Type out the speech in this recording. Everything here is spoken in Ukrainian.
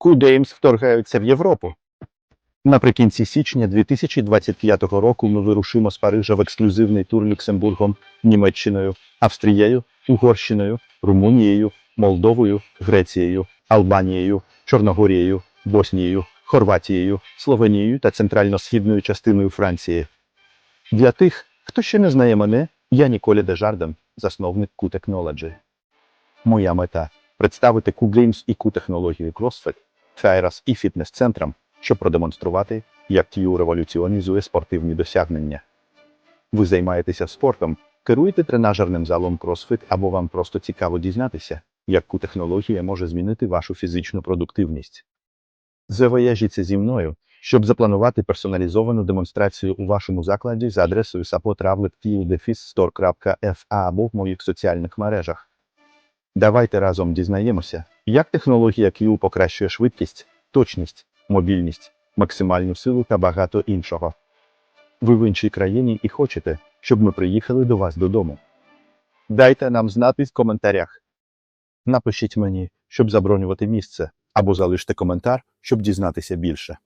Q-Games вторгаються в Європу. Наприкінці січня 2025 року ми вирушимо з Парижа в ексклюзивний тур Люксембургом, Німеччиною, Австрією, Угорщиною, Румунією, Молдовою, Грецією, Албанією, Чорногорією, Боснією, Хорватією, Словенією та центрально-східною частиною Франції. Для тих, хто ще не знає мене, я Ніколя Дежарден, засновник Q Technology. Моя мета представити Q-Games і Q-технологію CrossFit, Фейрас і фітнес-центрам, щоб продемонструвати, як TU революціонізує спортивні досягнення. Ви займаєтеся спортом, керуєте тренажерним залом CrossFit або вам просто цікаво дізнатися, як Q-технологія може змінити вашу фізичну продуктивність. Завияжіться зі мною, щоб запланувати персоналізовану демонстрацію у вашому закладі за адресою support.store.fa або в моїх соціальних мережах. Давайте разом дізнаємося, як технологія Q покращує швидкість, точність, мобільність, максимальну силу та багато іншого. Ви в іншій країні і хочете, щоб ми приїхали до вас додому. Дайте нам знати в коментарях. Напишіть мені, щоб забронювати місце, або залиште коментар, щоб дізнатися більше.